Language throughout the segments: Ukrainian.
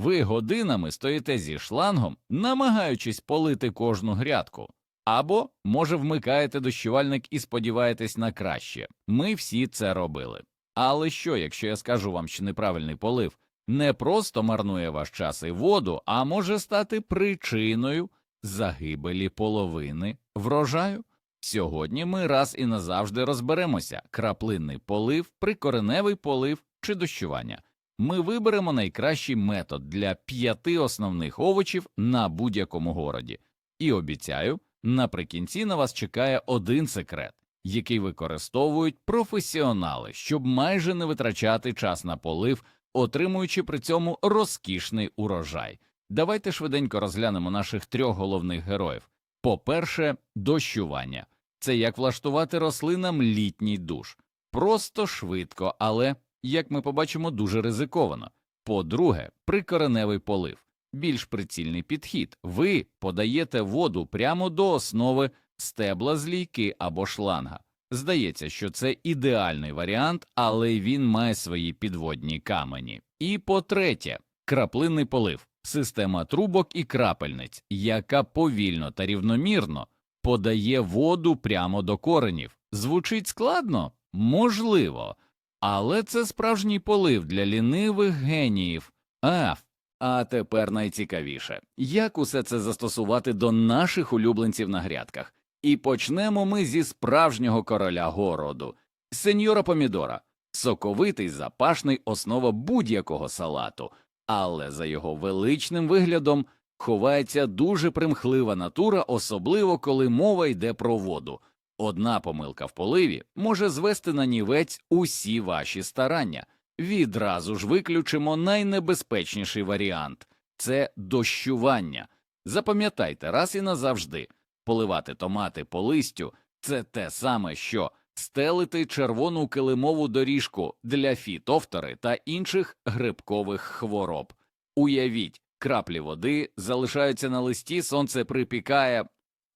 Ви годинами стоїте зі шлангом, намагаючись полити кожну грядку. Або, може, вмикаєте дощувальник і сподіваєтесь на краще. Ми всі це робили. Але що, якщо я скажу вам, що неправильний полив не просто марнує ваш час і воду, а може стати причиною загибелі половини врожаю? Сьогодні ми раз і назавжди розберемося краплинний полив, прикореневий полив чи дощування. Ми виберемо найкращий метод для п'яти основних овочів на будь-якому городі. І обіцяю, наприкінці на вас чекає один секрет, який використовують професіонали, щоб майже не витрачати час на полив, отримуючи при цьому розкішний урожай. Давайте швиденько розглянемо наших трьох головних героїв. По-перше, дощування це як влаштувати рослинам літній душ. Просто швидко, але, як ми побачимо, дуже ризиковано. По-друге, прикореневий полив більш прицільний підхід. Ви подаєте воду прямо до основи стебла з лійки або шланга. Здається, що це ідеальний варіант, але він має свої підводні камені. І по-третє, краплинний полив система трубок і крапельниць, яка повільно та рівномірно подає воду прямо до коренів. Звучить складно? Можливо, але це справжній полив для лінивих геніїв. А, а тепер найцікавіше як усе це застосувати до наших улюбленців на грядках? І почнемо ми зі справжнього короля городу, сеньора помідора, соковитий запашний основа будь-якого салату, але за його величним виглядом ховається дуже примхлива натура, особливо коли мова йде про воду. Одна помилка в поливі може звести на нівець усі ваші старання. Відразу ж виключимо найнебезпечніший варіант це дощування. Запам'ятайте раз і назавжди поливати томати по листю це те саме, що стелити червону килимову доріжку для фітофтори та інших грибкових хвороб. Уявіть, краплі води залишаються на листі, сонце припікає,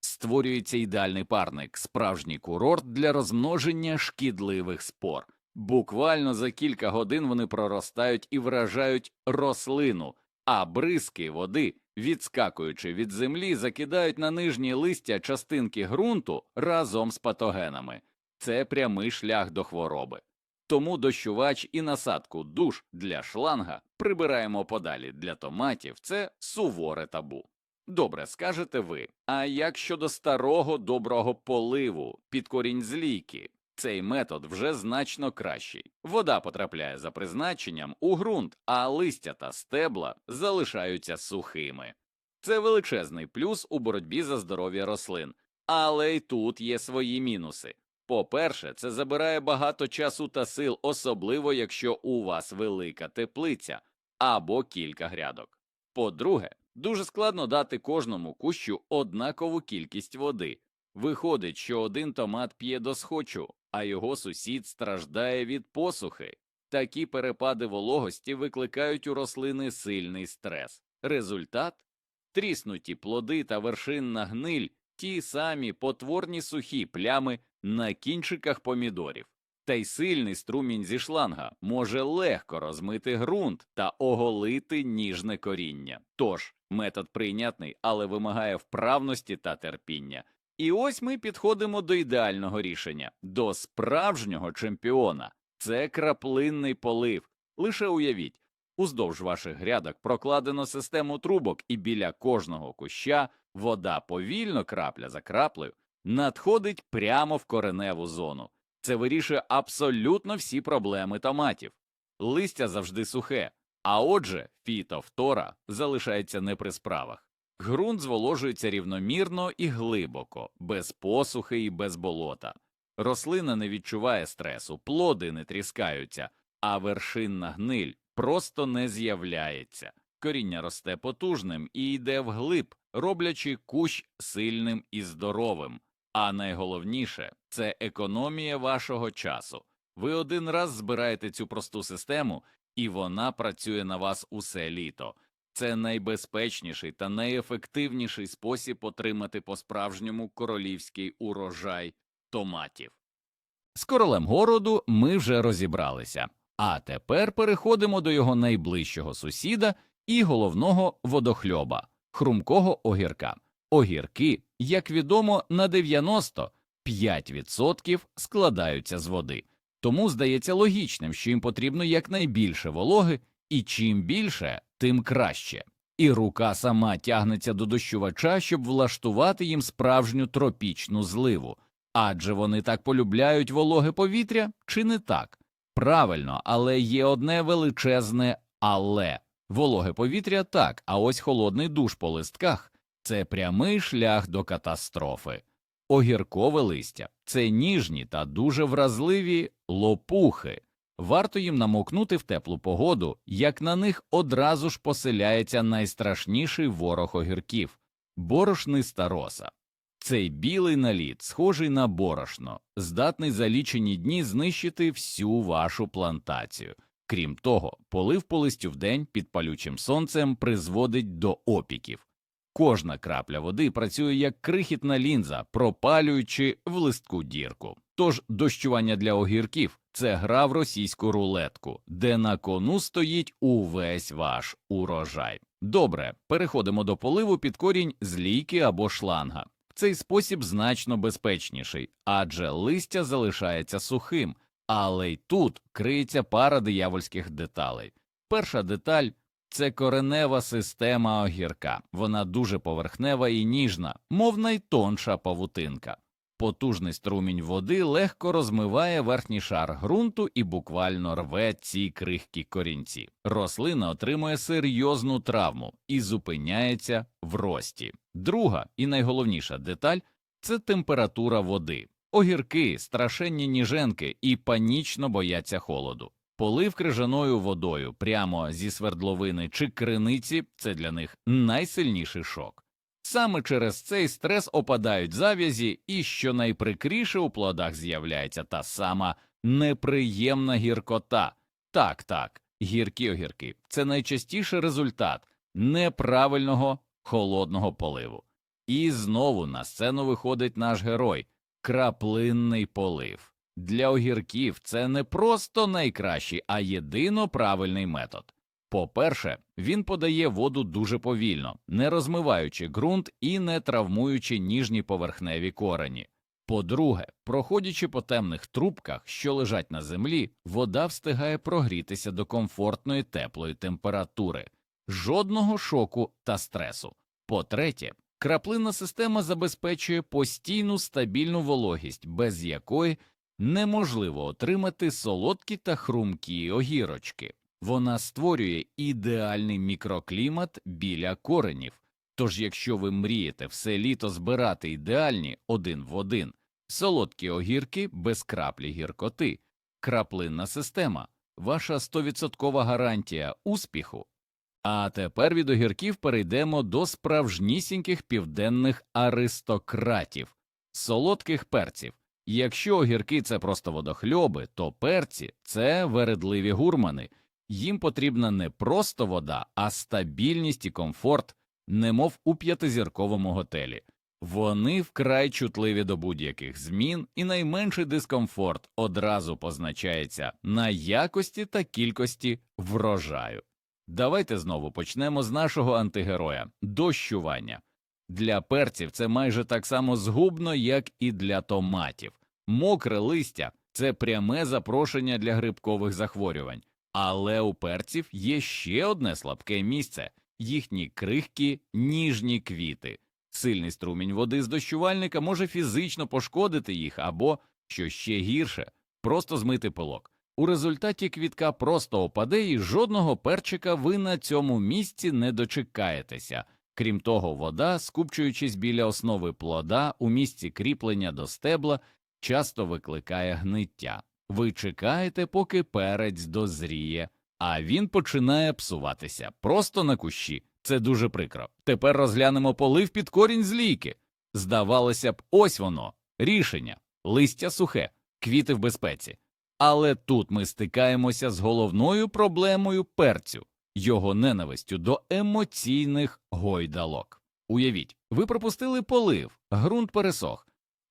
створюється ідеальний парник, справжній курорт для розмноження шкідливих спор. Буквально за кілька годин вони проростають і вражають рослину, а бризки води, відскакуючи від землі, закидають на нижні листя частинки ґрунту разом з патогенами. Це прямий шлях до хвороби. Тому дощувач і насадку душ для шланга прибираємо подалі для томатів це суворе табу. Добре, скажете ви. А як щодо старого доброго поливу під корінь злійки? Цей метод вже значно кращий. Вода потрапляє за призначенням у ґрунт, а листя та стебла залишаються сухими. Це величезний плюс у боротьбі за здоров'я рослин, але й тут є свої мінуси. По-перше, це забирає багато часу та сил, особливо якщо у вас велика теплиця або кілька грядок. По-друге, дуже складно дати кожному кущу однакову кількість води. Виходить, що один томат п'є до схочу, а його сусід страждає від посухи. Такі перепади вологості викликають у рослини сильний стрес. Результат тріснуті плоди та вершинна гниль, ті самі потворні сухі плями на кінчиках помідорів. Та й сильний струмінь зі шланга може легко розмити ґрунт та оголити ніжне коріння. Тож метод прийнятний, але вимагає вправності та терпіння. І ось ми підходимо до ідеального рішення, до справжнього чемпіона. Це краплинний полив. Лише уявіть, уздовж ваших грядок прокладено систему трубок, і біля кожного куща вода повільно крапля за краплею надходить прямо в кореневу зону. Це вирішує абсолютно всі проблеми томатів. Листя завжди сухе, а отже, фітофтора залишається не при справах. Ґрунт зволожується рівномірно і глибоко, без посухи і без болота. Рослина не відчуває стресу, плоди не тріскаються, а вершинна гниль просто не з'являється. Коріння росте потужним і йде вглиб, роблячи кущ сильним і здоровим. А найголовніше це економія вашого часу. Ви один раз збираєте цю просту систему, і вона працює на вас усе літо. Це найбезпечніший та найефективніший спосіб отримати по справжньому королівський урожай томатів. З королем городу ми вже розібралися, а тепер переходимо до його найближчого сусіда і головного водохльоба хрумкого огірка. Огірки, як відомо, на 95% складаються з води, тому здається логічним, що їм потрібно якнайбільше вологи, і чим більше, тим краще. І рука сама тягнеться до дощувача, щоб влаштувати їм справжню тропічну зливу. Адже вони так полюбляють вологе повітря, чи не так? Правильно, але є одне величезне але. Вологе повітря так, а ось холодний душ по листках це прямий шлях до катастрофи. Огіркове листя це ніжні та дуже вразливі лопухи. Варто їм намокнути в теплу погоду, як на них одразу ж поселяється найстрашніший ворог огірків борошниста роса. Цей білий наліт, схожий на борошно, здатний за лічені дні знищити всю вашу плантацію. Крім того, полив по листю вдень під палючим сонцем призводить до опіків. Кожна крапля води працює як крихітна лінза, пропалюючи в листку дірку. Тож дощування для огірків це гра в російську рулетку, де на кону стоїть увесь ваш урожай. Добре, переходимо до поливу під корінь з лійки або шланга. Цей спосіб значно безпечніший, адже листя залишається сухим, але й тут криється пара диявольських деталей. Перша деталь це коренева система огірка. Вона дуже поверхнева і ніжна, мов найтонша павутинка. Потужний струмінь води легко розмиває верхній шар ґрунту і буквально рве ці крихкі корінці. Рослина отримує серйозну травму і зупиняється в рості. Друга і найголовніша деталь це температура води. Огірки, страшенні ніженки і панічно бояться холоду. Полив крижаною водою прямо зі свердловини чи криниці це для них найсильніший шок. Саме через цей стрес опадають зав'язі, і що найприкріше у плодах з'являється та сама неприємна гіркота. Так, так, гіркі огірки це найчастіший результат неправильного холодного поливу. І знову на сцену виходить наш герой краплинний полив. Для огірків це не просто найкращий, а єдино правильний метод. По-перше, він подає воду дуже повільно, не розмиваючи ґрунт і не травмуючи ніжні поверхневі корені. По-друге, проходячи по темних трубках, що лежать на землі, вода встигає прогрітися до комфортної теплої температури, жодного шоку та стресу. По-третє, краплинна система забезпечує постійну стабільну вологість, без якої неможливо отримати солодкі та хрумкі огірочки. Вона створює ідеальний мікроклімат біля коренів. Тож, якщо ви мрієте все літо збирати ідеальні один в один, солодкі огірки без краплі гіркоти, краплинна система, ваша 100% гарантія успіху. А тепер від огірків перейдемо до справжнісіньких південних аристократів, солодких перців. Якщо огірки це просто водохльоби, то перці це вередливі гурмани. Їм потрібна не просто вода, а стабільність і комфорт, немов у п'ятизірковому готелі. Вони вкрай чутливі до будь-яких змін, і найменший дискомфорт одразу позначається на якості та кількості врожаю. Давайте знову почнемо з нашого антигероя дощування. Для перців це майже так само згубно, як і для томатів. Мокре листя це пряме запрошення для грибкових захворювань. Але у перців є ще одне слабке місце їхні крихкі ніжні квіти. Сильний струмінь води з дощувальника може фізично пошкодити їх або, що ще гірше, просто змити пилок. У результаті квітка просто опаде, і жодного перчика ви на цьому місці не дочекаєтеся. Крім того, вода, скупчуючись біля основи плода у місці кріплення до стебла, часто викликає гниття. Ви чекаєте, поки перець дозріє, а він починає псуватися просто на кущі. Це дуже прикро. Тепер розглянемо полив під корінь з лійки. Здавалося б, ось воно рішення листя сухе, квіти в безпеці. Але тут ми стикаємося з головною проблемою перцю, його ненавистю до емоційних гойдалок. Уявіть, ви пропустили полив, ґрунт пересох.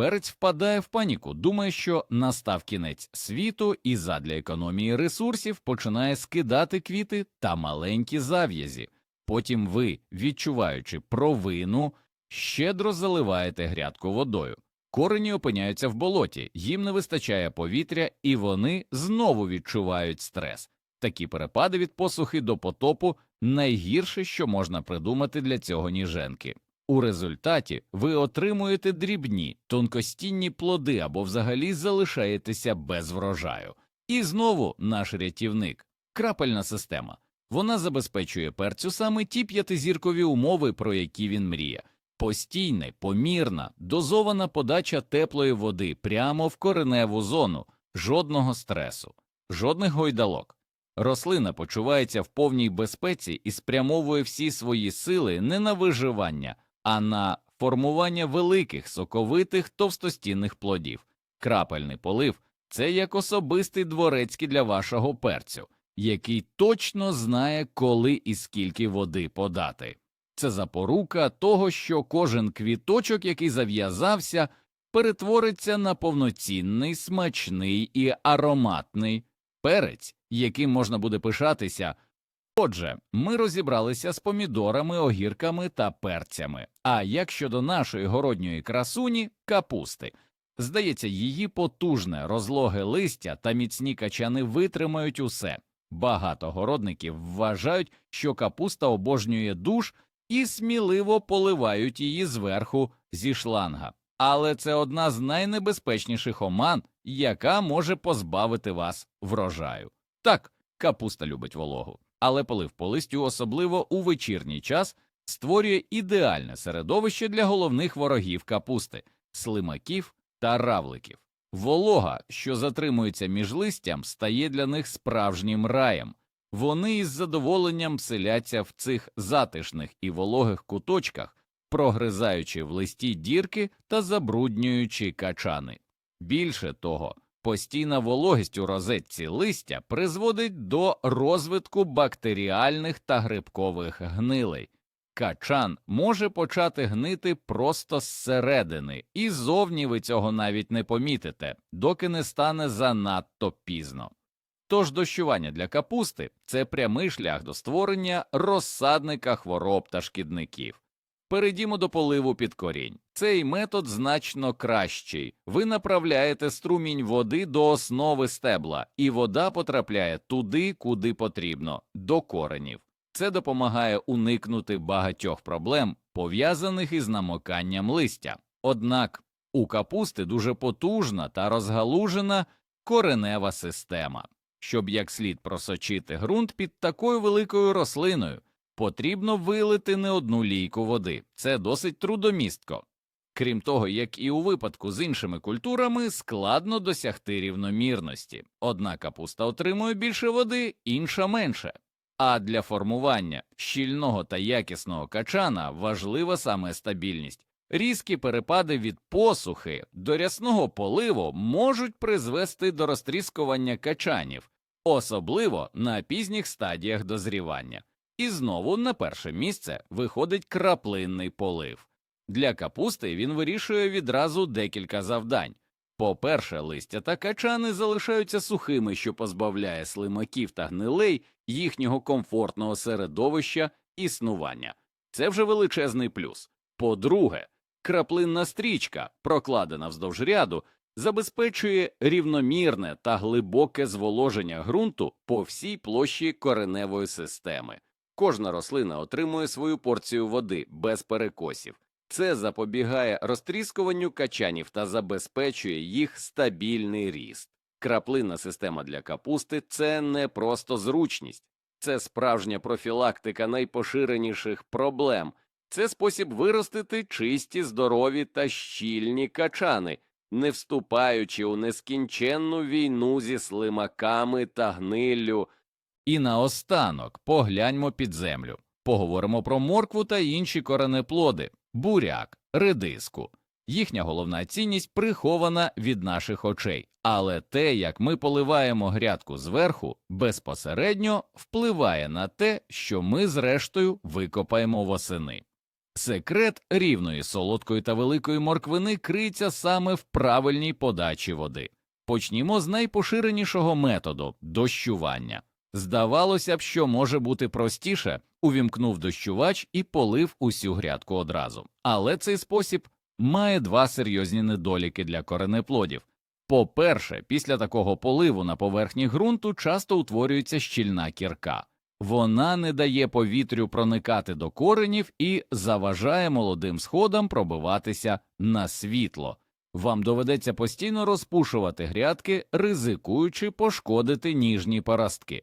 Перець впадає в паніку, думає, що настав кінець світу, і задля економії ресурсів починає скидати квіти та маленькі зав'язі. Потім ви, відчуваючи провину, щедро заливаєте грядку водою. Корені опиняються в болоті, їм не вистачає повітря, і вони знову відчувають стрес. Такі перепади від посухи до потопу найгірше, що можна придумати для цього ніженки. У результаті ви отримуєте дрібні, тонкостінні плоди або взагалі залишаєтеся без врожаю. І знову наш рятівник крапельна система. Вона забезпечує перцю саме ті п'ятизіркові умови, про які він мріє. Постійна, помірна, дозована подача теплої води прямо в кореневу зону, жодного стресу, жодних гойдалок. Рослина почувається в повній безпеці і спрямовує всі свої сили не на виживання, а на формування великих соковитих товстостінних плодів. Крапельний полив це як особистий дворецький для вашого перцю, який точно знає, коли і скільки води подати. Це запорука того, що кожен квіточок, який зав'язався, перетвориться на повноцінний, смачний і ароматний перець, яким можна буде пишатися. Отже, ми розібралися з помідорами, огірками та перцями. А як щодо нашої городньої красуні капусти, здається, її потужне розлоге листя та міцні качани витримають усе. Багато городників вважають, що капуста обожнює душ і сміливо поливають її зверху зі шланга. Але це одна з найнебезпечніших оман, яка може позбавити вас врожаю. Так, капуста любить вологу, але полив по листю, особливо у вечірній час, створює ідеальне середовище для головних ворогів капусти слимаків та равликів. Волога, що затримується між листям, стає для них справжнім раєм. Вони із задоволенням селяться в цих затишних і вологих куточках, прогризаючи в листі дірки та забруднюючи качани. Більше того, постійна вологість у розетці листя призводить до розвитку бактеріальних та грибкових гнилей. Качан може почати гнити просто зсередини, і зовні ви цього навіть не помітите, доки не стане занадто пізно. Тож дощування для капусти це прямий шлях до створення розсадника хвороб та шкідників. Перейдімо до поливу під корінь. Цей метод значно кращий. Ви направляєте струмінь води до основи стебла, і вода потрапляє туди, куди потрібно, до коренів. Це допомагає уникнути багатьох проблем, пов'язаних із намоканням листя. Однак у капусти дуже потужна та розгалужена коренева система. Щоб як слід просочити ґрунт під такою великою рослиною, потрібно вилити не одну лійку води. Це досить трудомістко. Крім того, як і у випадку з іншими культурами, складно досягти рівномірності. Одна капуста отримує більше води, інша менше. А для формування щільного та якісного качана важлива саме стабільність. Різкі перепади від посухи до рясного поливу можуть призвести до розтріскування качанів, особливо на пізніх стадіях дозрівання. І знову на перше місце виходить краплинний полив. Для капусти він вирішує відразу декілька завдань. По-перше, листя та качани залишаються сухими, що позбавляє слимаків та гнилей їхнього комфортного середовища існування. Це вже величезний плюс. По-друге, краплинна стрічка, прокладена вздовж ряду, забезпечує рівномірне та глибоке зволоження ґрунту по всій площі кореневої системи. Кожна рослина отримує свою порцію води без перекосів. Це запобігає розтріскуванню качанів та забезпечує їх стабільний ріст. Краплинна система для капусти це не просто зручність, це справжня профілактика найпоширеніших проблем, це спосіб виростити чисті, здорові та щільні качани, не вступаючи у нескінченну війну зі слимаками та гниллю. І наостанок погляньмо під землю. Поговоримо про моркву та інші коренеплоди, буряк, редиску. Їхня головна цінність прихована від наших очей, але те, як ми поливаємо грядку зверху, безпосередньо впливає на те, що ми зрештою викопаємо восени. Секрет рівної солодкої та великої морквини криється саме в правильній подачі води. Почнімо з найпоширенішого методу дощування. Здавалося б, що може бути простіше, увімкнув дощувач і полив усю грядку одразу. Але цей спосіб має два серйозні недоліки для коренеплодів. По-перше, після такого поливу на поверхні ґрунту часто утворюється щільна кірка. Вона не дає повітрю проникати до коренів і заважає молодим сходам пробиватися на світло. Вам доведеться постійно розпушувати грядки, ризикуючи пошкодити ніжні парастки.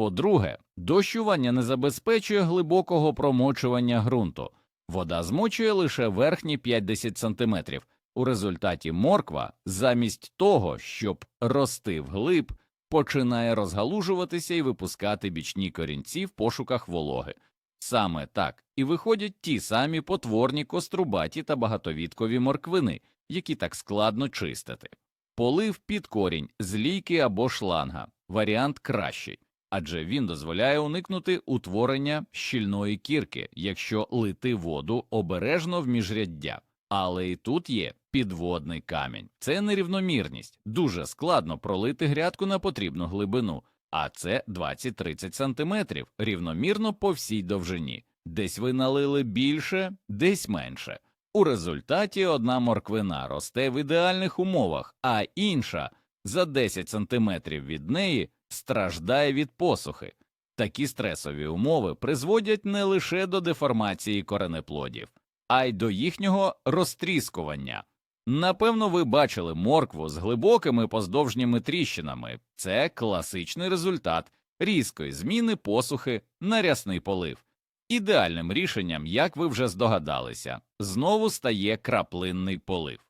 По-друге, дощування не забезпечує глибокого промочування ґрунту. Вода змочує лише верхні 5-10 см. У результаті морква, замість того, щоб рости вглиб, починає розгалужуватися і випускати бічні корінці в пошуках вологи. Саме так і виходять ті самі потворні кострубаті та багатовіткові морквини, які так складно чистити. Полив під корінь з лійки або шланга варіант кращий, адже він дозволяє уникнути утворення щільної кірки, якщо лити воду обережно в міжряддя. Але і тут є підводний камінь. Це нерівномірність. Дуже складно пролити грядку на потрібну глибину, а це 20-30 сантиметрів рівномірно по всій довжині. Десь ви налили більше, десь менше. У результаті одна морквина росте в ідеальних умовах, а інша за 10 сантиметрів від неї страждає від посухи. Такі стресові умови призводять не лише до деформації коренеплодів, а й до їхнього розтріскування. Напевно, ви бачили моркву з глибокими поздовжніми тріщинами. Це класичний результат різкої зміни посухи на рясний полив. Ідеальним рішенням, як ви вже здогадалися, знову стає краплинний полив.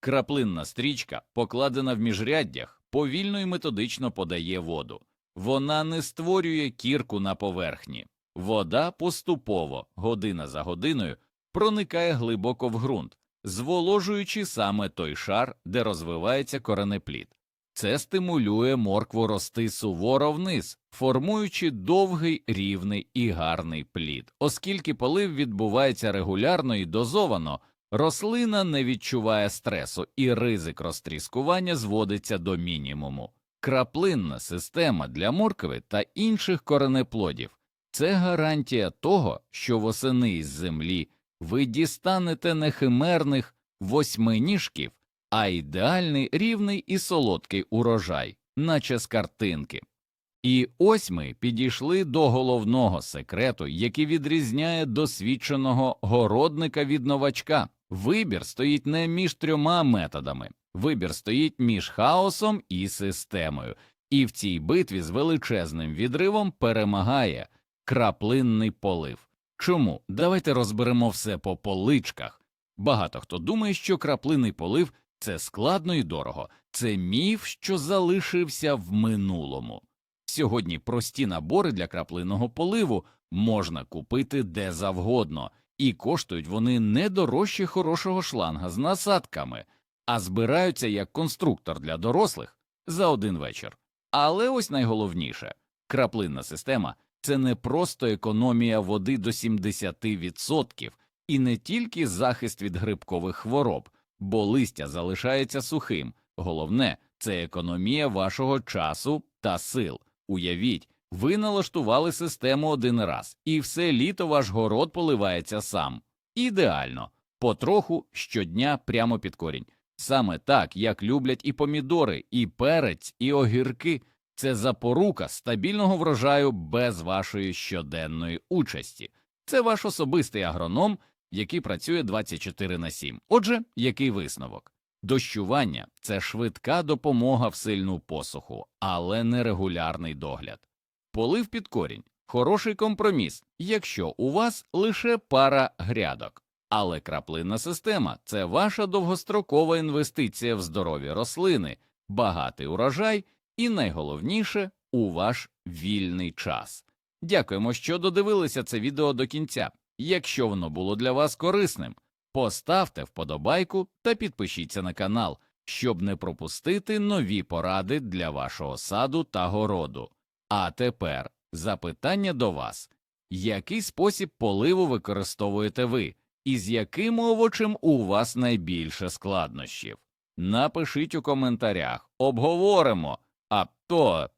Краплинна стрічка, покладена в міжряддях, повільно і методично подає воду. Вона не створює кірку на поверхні. Вода поступово, година за годиною, проникає глибоко в ґрунт, зволожуючи саме той шар, де розвивається коренеплід. Це стимулює моркву рости суворо вниз, формуючи довгий, рівний і гарний плід. Оскільки полив відбувається регулярно і дозовано, рослина не відчуває стресу і ризик розтріскування зводиться до мінімуму. Краплинна система для моркви та інших коренеплодів це гарантія того, що восени із землі ви дістанете не химерних восьминіжків, а ідеальний рівний і солодкий урожай, наче з картинки. І ось ми підійшли до головного секрету, який відрізняє досвідченого городника від новачка. Вибір стоїть не між трьома методами, вибір стоїть між хаосом і системою, і в цій битві з величезним відривом перемагає краплинний полив. Чому? Давайте розберемо все по поличках. Багато хто думає, що краплинний полив це складно і дорого, це міф, що залишився в минулому. Сьогодні прості набори для краплинного поливу можна купити де завгодно, і коштують вони не дорожче хорошого шланга з насадками, а збираються як конструктор для дорослих за один вечір. Але ось найголовніше краплинна система це не просто економія води до 70% і не тільки захист від грибкових хвороб, бо листя залишається сухим. Головне це економія вашого часу та сил. Уявіть, ви налаштували систему один раз, і все літо ваш город поливається сам. Ідеально, потроху щодня прямо під корінь. Саме так, як люблять і помідори, і перець, і огірки. Це запорука стабільного врожаю без вашої щоденної участі. Це ваш особистий агроном, який працює 24 на 7. Отже, який висновок? Дощування це швидка допомога в сильну посуху, але не регулярний догляд. Полив під корінь хороший компроміс, якщо у вас лише пара грядок. Але краплинна система це ваша довгострокова інвестиція в здорові рослини, багатий урожай і найголовніше у ваш вільний час. Дякуємо, що додивилися це відео до кінця. Якщо воно було для вас корисним, поставте вподобайку та підпишіться на канал, щоб не пропустити нові поради для вашого саду та городу. А тепер запитання до вас який спосіб поливу використовуєте ви, і з яким овочем у вас найбільше складнощів? Напишіть у коментарях, обговоримо, а то